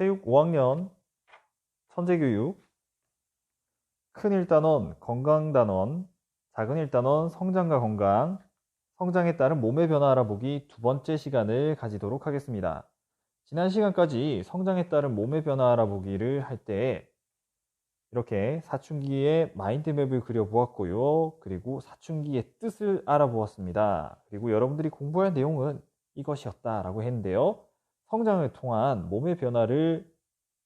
체육 5학년 천재교육 큰 일단원 건강단원 작은 일단원 성장과 건강 성장에 따른 몸의 변화 알아보기 두 번째 시간을 가지도록 하겠습니다. 지난 시간까지 성장에 따른 몸의 변화 알아보기를 할 때 이렇게 사춘기의 마인드맵을 그려보았고요. 그리고 사춘기의 뜻을 알아보았습니다. 그리고 여러분들이 공부할 내용은 이것이었다라고 했는데요. 성장을 통한 몸의 변화를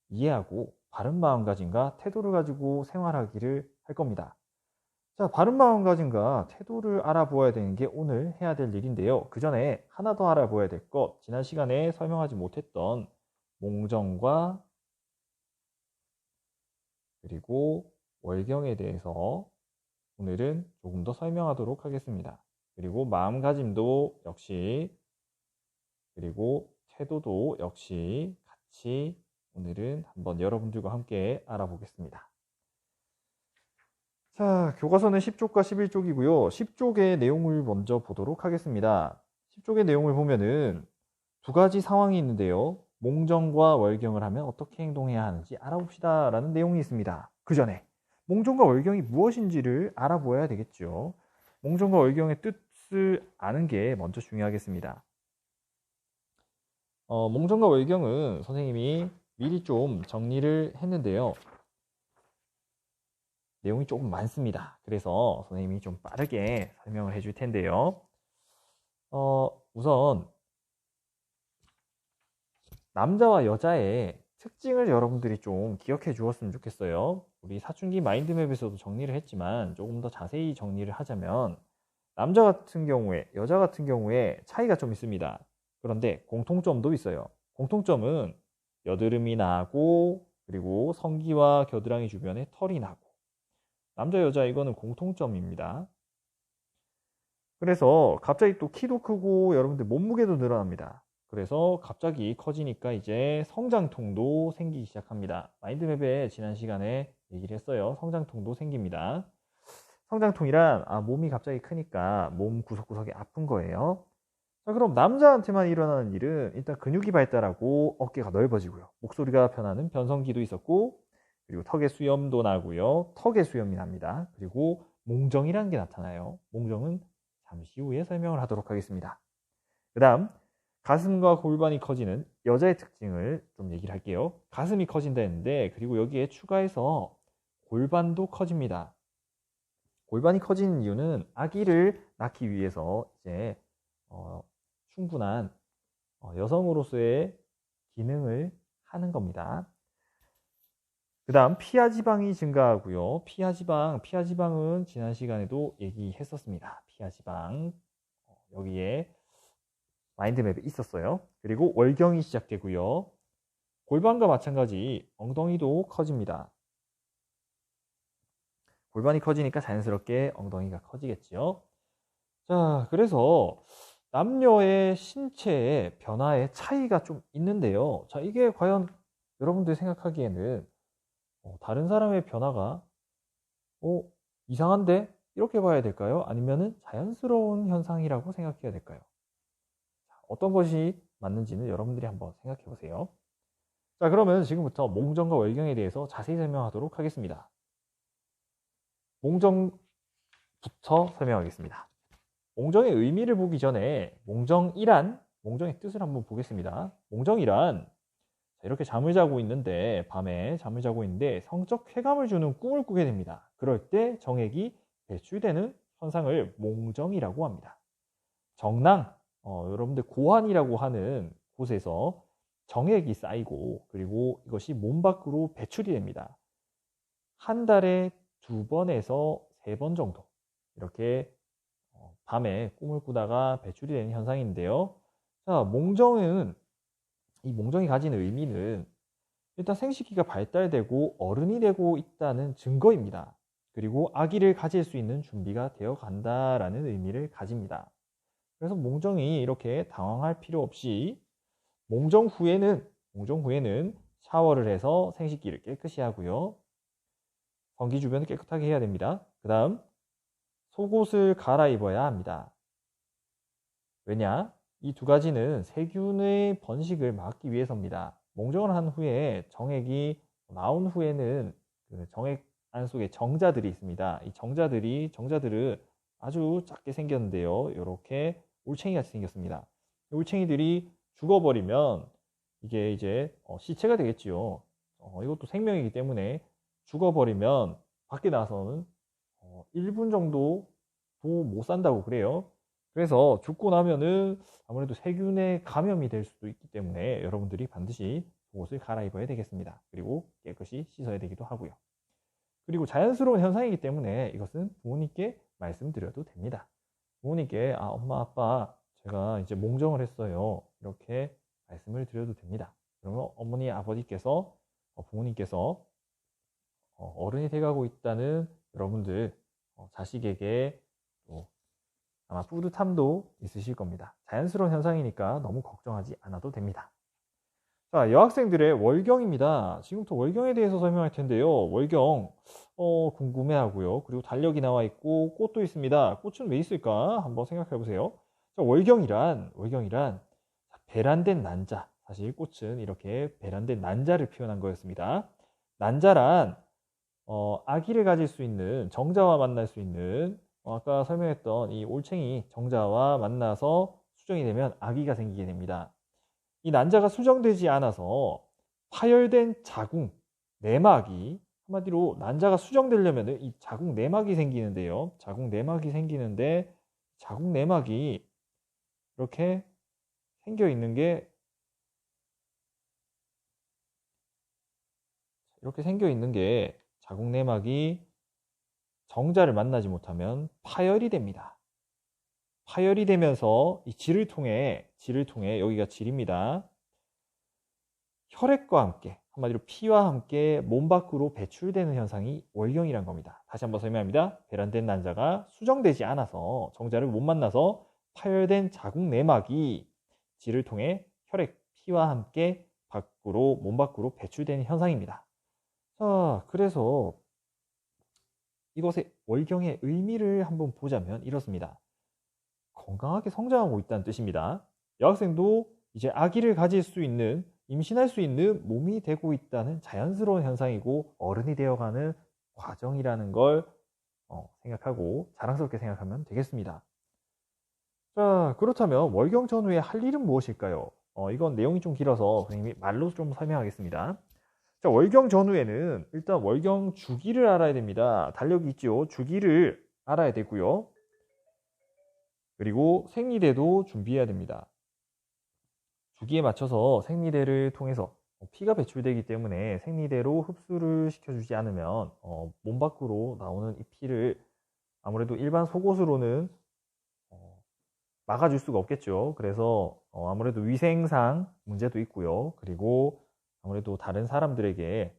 이해하고 바른 마음가짐과 태도를 가지고 생활하기를 할 겁니다. 자, 바른 마음가짐과 태도를 알아보아야 되는 게 오늘 해야 될 일인데요. 그 전에 하나 더 알아보아야 될 것, 지난 시간에 설명하지 못했던 몽정과 그리고 월경에 대해서 오늘은 조금 더 설명하도록 하겠습니다. 그리고 마음가짐도 역시 그리고 태도도 역시 같이 오늘은 한번 여러분들과 함께 알아보겠습니다. 자, 교과서는 10쪽과 11쪽이고요. 10쪽의 내용을 먼저 보도록 하겠습니다. 10쪽의 내용을 보면은 두 가지 상황이 있는데요. 몽정과 월경을 하면 어떻게 행동해야 하는지 알아봅시다 라는 내용이 있습니다. 그 전에 몽정과 월경이 무엇인지를 알아보아야 되겠죠. 몽정과 월경의 뜻을 아는 게 먼저 중요하겠습니다. 어, 몽정과 월경은 선생님이 미리 좀 정리를 했는데요. 내용이 조금 많습니다. 그래서 선생님이 좀 빠르게 설명을 해줄 텐데요. 어, 우선 남자와 여자의 특징을 여러분들이 좀 기억해 주었으면 좋겠어요. 우리 사춘기 마인드맵에서도 정리를 했지만 조금 더 자세히 정리를 하자면 남자 같은 경우에 여자 같은 경우에 차이가 좀 있습니다. 그런데 공통점도 있어요. 공통점은 여드름이 나고 그리고 성기와 겨드랑이 주변에 털이 나고 남자 여자 이거는 공통점입니다. 그래서 갑자기 또 키도 크고 여러분들 몸무게도 늘어납니다. 그래서 갑자기 커지니까 이제 성장통도 생기기 시작합니다. 마인드맵에 지난 시간에 얘기를 했어요. 성장통도 생깁니다. 성장통이란 아, 몸이 갑자기 크니까 몸 구석구석이 아픈 거예요. 자, 그럼 남자한테만 일어나는 일은 일단 근육이 발달하고 어깨가 넓어지고요. 목소리가 변하는 변성기도 있었고 그리고 턱의 수염도 나고요. 턱의 수염이 납니다. 그리고 몽정이라는 게 나타나요. 몽정은 잠시 후에 설명을 하도록 하겠습니다. 그 다음 가슴과 골반이 커지는 여자의 특징을 좀 얘기를 할게요. 가슴이 커진다 했는데 그리고 여기에 추가해서 골반도 커집니다. 골반이 커지는 이유는 아기를 낳기 위해서 이제 어, 충분한 어, 여성으로서의 기능을 하는 겁니다. 그 다음 피하 지방이 증가하고요. 피하 지방, 피하 지방은 지난 시간에도 얘기했었습니다. 피하 지방 어, 여기에 마인드맵에 있었어요. 그리고 월경이 시작되고요. 골반과 마찬가지 엉덩이도 커집니다. 골반이 커지니까 자연스럽게 엉덩이가 커지겠지요. 자, 그래서 남녀의 신체의 변화의 차이가 좀 있는데요. 자, 이게 과연 여러분들이 생각하기에는 어, 다른 사람의 변화가 어, 이상한데? 이렇게 봐야 될까요? 아니면은 자연스러운 현상이라고 생각해야 될까요? 어떤 것이 맞는지는 여러분들이 한번 생각해 보세요. 자, 그러면 지금부터 몽정과 월경에 대해서 자세히 설명하도록 하겠습니다. 몽정부터 설명하겠습니다. 몽정의 의미를 보기 전에 몽정이란 몽정의 뜻을 한번 보겠습니다. 몽정이란 이렇게 잠을 자고 있는데 밤에 잠을 자고 있는데 성적 쾌감을 주는 꿈을 꾸게 됩니다. 그럴 때 정액이 배출되는 현상을 몽정이라고 합니다. 정낭 어, 여러분들 고환이라고 하는 곳에서 정액이 쌓이고 그리고 이것이 몸 밖으로 배출이 됩니다. 한 달에 두 번에서 세 번 정도 이렇게 어, 밤에 꿈을 꾸다가 배출이 되는 현상인데요. 자, 몽정은 이 몽정이 가진 의미는 일단 생식기가 발달되고 어른이 되고 있다는 증거입니다. 그리고 아기를 가질 수 있는 준비가 되어 간다라는 의미를 가집니다. 그래서 몽정이 이렇게 당황할 필요 없이 몽정 후에는 몽정 후에는 샤워를 해서 생식기를 깨끗이 하고요. 성기 주변을 깨끗하게 해야 됩니다. 그 다음 속옷을 갈아입어야 합니다. 왜냐? 이 두 가지는 세균의 번식을 막기 위해서입니다. 몽정을 한 후에 정액이 나온 후에는 그 정액 안 속에 정자들이 있습니다. 이 정자들이 정자들은 아주 작게 생겼는데요. 이렇게 올챙이 같이 생겼습니다. 올챙이들이 죽어버리면 이게 이제 어, 시체가 되겠지요. 어, 이것도 생명이기 때문에 죽어버리면 밖에 나서는 어, 1분 정도 도 못 산다고 그래요. 그래서 죽고 나면은 아무래도 세균에 감염이 될 수도 있기 때문에 여러분들이 반드시 옷을 갈아입어야 되겠습니다. 그리고 깨끗이 씻어야 되기도 하고요. 그리고 자연스러운 현상이기 때문에 이것은 부모님께 말씀드려도 됩니다. 부모님께 아 엄마 아빠 제가 이제 몽정을 했어요. 이렇게 말씀을 드려도 됩니다. 그러면 어머니 아버지께서 어, 부모님께서 어, 어른이 돼가고 있다는 여러분들 어, 자식에게 또 아마 뿌듯함도 있으실 겁니다. 자연스러운 현상이니까 너무 걱정하지 않아도 됩니다. 자, 여학생들의 월경입니다. 지금부터 월경에 대해서 설명할 텐데요. 월경, 어, 궁금해 하고요. 그리고 달력이 나와 있고, 꽃도 있습니다. 꽃은 왜 있을까? 한번 생각해 보세요. 자, 월경이란, 월경이란, 배란된 난자. 사실 꽃은 이렇게 배란된 난자를 표현한 거였습니다. 난자란, 어, 아기를 가질 수 있는, 정자와 만날 수 있는, 어, 아까 설명했던 이 올챙이 정자와 만나서 수정이 되면 아기가 생기게 됩니다. 이 난자가 수정되지 않아서 파열된 자궁 내막이 한마디로 난자가 수정되려면 이 자궁 내막이 생기는데요. 자궁 내막이 생기는데 자궁 내막이 이렇게 생겨 있는 게 이렇게 생겨 있는 게 자궁 내막이 정자를 만나지 못하면 파열이 됩니다. 파열이 되면서 이 질을 통해 질을 통해 여기가 질입니다. 혈액과 함께 한마디로 피와 함께 몸 밖으로 배출되는 현상이 월경이란 겁니다. 다시 한번 설명합니다. 배란된 난자가 수정되지 않아서 정자를 못 만나서 파열된 자궁 내막이 질을 통해 혈액, 피와 함께 밖으로 몸 밖으로 배출되는 현상입니다. 자, 그래서 이것의 월경의 의미를 한번 보자면 이렇습니다. 건강하게 성장하고 있다는 뜻입니다. 여학생도 이제 아기를 가질 수 있는 임신할 수 있는 몸이 되고 있다는 자연스러운 현상이고 어른이 되어가는 과정이라는 걸 어, 생각하고 자랑스럽게 생각하면 되겠습니다. 자 그렇다면 월경 전후에 할 일은 무엇일까요? 어, 이건 내용이 좀 길어서 선생님이 말로 좀 설명하겠습니다. 자 월경 전후에는 일단 월경 주기를 알아야 됩니다. 달력이 있죠. 주기를 알아야 되고요. 그리고 생리대도 준비해야 됩니다. 주기에 맞춰서 생리대를 통해서 피가 배출되기 때문에 생리대로 흡수를 시켜주지 않으면 어, 몸 밖으로 나오는 이 피를 아무래도 일반 속옷으로는 어, 막아줄 수가 없겠죠. 그래서 어, 아무래도 위생상 문제도 있고요. 그리고 아무래도 다른 사람들에게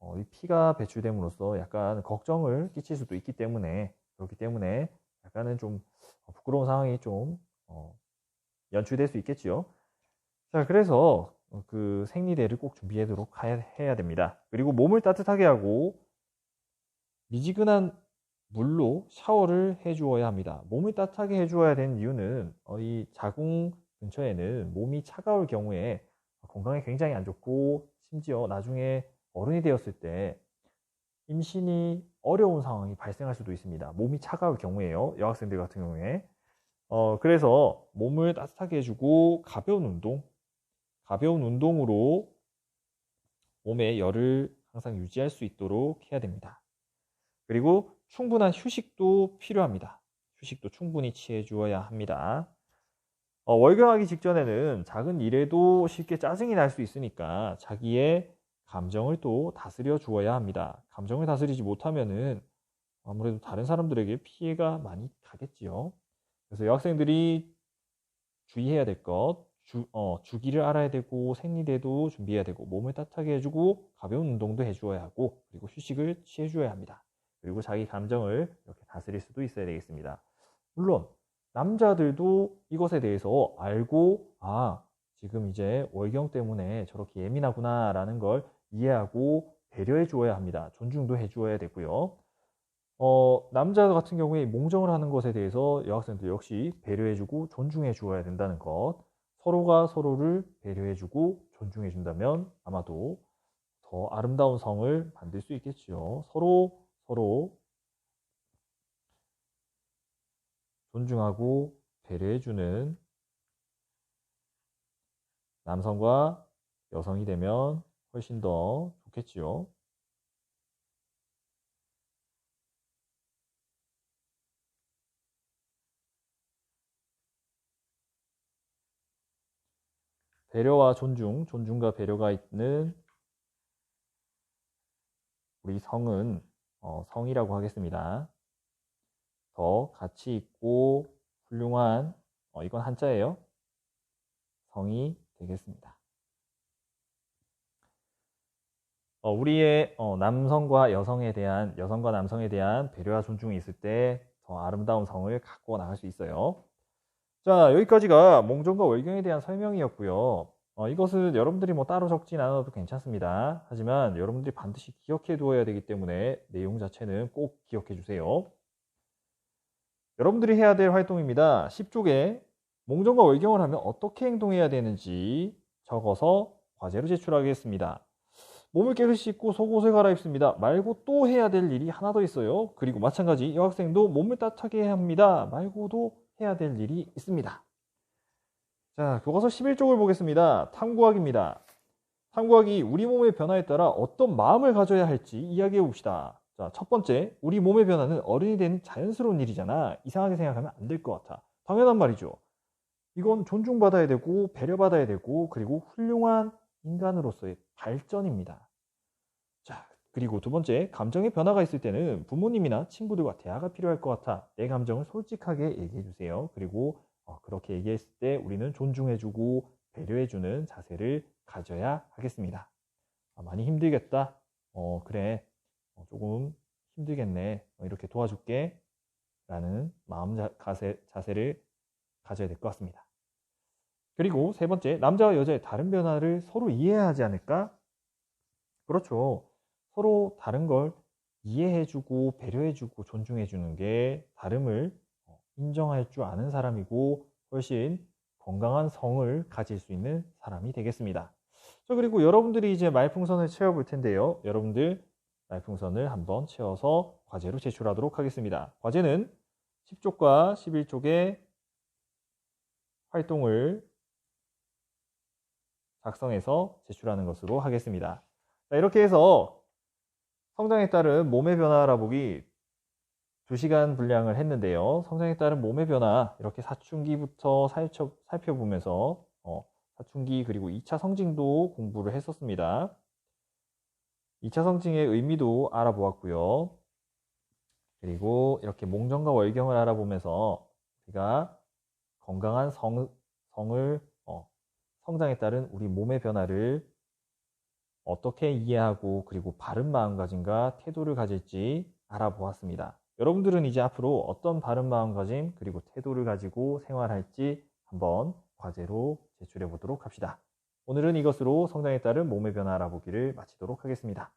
어, 이 피가 배출됨으로써 약간 걱정을 끼칠 수도 있기 때문에 그렇기 때문에 약간은 좀 부끄러운 상황이 좀 어, 연출될 수 있겠지요. 자, 그래서 그 생리대를 꼭 준비하도록 해야 됩니다. 그리고 몸을 따뜻하게 하고 미지근한 물로 샤워를 해 주어야 합니다. 몸을 따뜻하게 해 주어야 되는 이유는 어, 이 자궁 근처에는 몸이 차가울 경우에 건강에 굉장히 안 좋고 심지어 나중에 어른이 되었을 때 임신이 어려운 상황이 발생할 수도 있습니다. 몸이 차가울 경우에요. 여학생들 같은 경우에. 어, 그래서 몸을 따뜻하게 해주고 가벼운 운동, 가벼운 운동으로 몸의 열을 항상 유지할 수 있도록 해야 됩니다. 그리고 충분한 휴식도 필요합니다. 휴식도 충분히 취해 주어야 합니다. 어, 월경하기 직전에는 작은 일에도 쉽게 짜증이 날 수 있으니까 자기의 감정을 또 다스려 주어야 합니다. 감정을 다스리지 못하면은 아무래도 다른 사람들에게 피해가 많이 가겠지요. 그래서 여학생들이 주의해야 될 것, 주, 어, 주기를 알아야 되고 생리대도 준비해야 되고 몸을 따뜻하게 해주고 가벼운 운동도 해주어야 하고 그리고 휴식을 취해주어야 합니다. 그리고 자기 감정을 이렇게 다스릴 수도 있어야 되겠습니다. 물론 남자들도 이것에 대해서 알고 아 지금 이제 월경 때문에 저렇게 예민하구나 라는 걸 이해하고 배려해 주어야 합니다. 존중도 해 주어야 되고요. 어, 남자 같은 경우에 몽정을 하는 것에 대해서 여학생들 역시 배려해 주고 존중해 주어야 된다는 것. 서로가 서로를 배려해 주고 존중해 준다면 아마도 더 아름다운 성을 만들 수 있겠지요. 서로 서로 존중하고 배려해주는 남성과 여성이 되면 훨씬 더 좋겠지요. 배려와 존중, 존중과 배려가 있는 우리 성은 어, 성이라고 하겠습니다. 더 가치 있고 훌륭한 어, 이건 한자예요. 성이 되겠습니다. 어, 우리의 어, 남성과 여성에 대한 여성과 남성에 대한 배려와 존중이 있을 때 더 아름다운 성을 갖고 나갈 수 있어요. 자 여기까지가 몽정과 월경에 대한 설명이었고요. 어, 이것은 여러분들이 뭐 따로 적진 않아도 괜찮습니다. 하지만 여러분들이 반드시 기억해 두어야 되기 때문에 내용 자체는 꼭 기억해 주세요. 여러분들이 해야 될 활동입니다. 10쪽에 몽정과 월경을 하면 어떻게 행동해야 되는지 적어서 과제로 제출하겠습니다. 몸을 깨끗이 씻고 속옷을 갈아입습니다. 말고 또 해야 될 일이 하나 더 있어요. 그리고 마찬가지 여학생도 몸을 따뜻하게 해야 합니다. 말고도 해야 될 일이 있습니다. 자, 교과서 11쪽을 보겠습니다. 탐구학입니다. 탐구학이 우리 몸의 변화에 따라 어떤 마음을 가져야 할지 이야기해 봅시다. 자, 첫 번째, 우리 몸의 변화는 어른이 되는 자연스러운 일이잖아. 이상하게 생각하면 안 될 것 같아. 당연한 말이죠. 이건 존중받아야 되고, 배려받아야 되고, 그리고 훌륭한 인간으로서의 발전입니다. 자, 그리고 두 번째, 감정의 변화가 있을 때는 부모님이나 친구들과 대화가 필요할 것 같아. 내 감정을 솔직하게 얘기해 주세요. 그리고 어, 그렇게 얘기했을 때 우리는 존중해주고 배려해주는 자세를 가져야 하겠습니다. 아, 많이 힘들겠다. 어, 그래. 어, 조금 힘들겠네. 어, 이렇게 도와줄게. 라는 마음 자세, 자세를 가져야 될 것 같습니다. 그리고 세 번째, 남자와 여자의 다른 변화를 서로 이해해야 하지 않을까? 그렇죠. 서로 다른 걸 이해해주고 배려해주고 존중해주는 게 다름을 인정할 줄 아는 사람이고 훨씬 건강한 성을 가질 수 있는 사람이 되겠습니다. 자, 그리고 여러분들이 이제 말풍선을 채워볼 텐데요. 여러분들 말풍선을 한번 채워서 과제로 제출하도록 하겠습니다. 과제는 10쪽과 11쪽의 활동을 작성해서 제출하는 것으로 하겠습니다. 자, 이렇게 해서 성장에 따른 몸의 변화 알아보기 2시간 분량을 했는데요. 성장에 따른 몸의 변화 이렇게 사춘기부터 살펴, 살펴보면서 어, 사춘기 그리고 2차 성징도 공부를 했었습니다. 2차 성징의 의미도 알아보았고요. 그리고 이렇게 몽정과 월경을 알아보면서 우리가 건강한 성, 성을 어, 성장에 따른 우리 몸의 변화를 어떻게 이해하고 그리고 바른 마음가짐과 태도를 가질지 알아보았습니다. 여러분들은 이제 앞으로 어떤 바른 마음가짐 그리고 태도를 가지고 생활할지 한번 과제로 제출해 보도록 합시다. 오늘은 이것으로 성장에 따른 몸의 변화 알아보기를 마치도록 하겠습니다.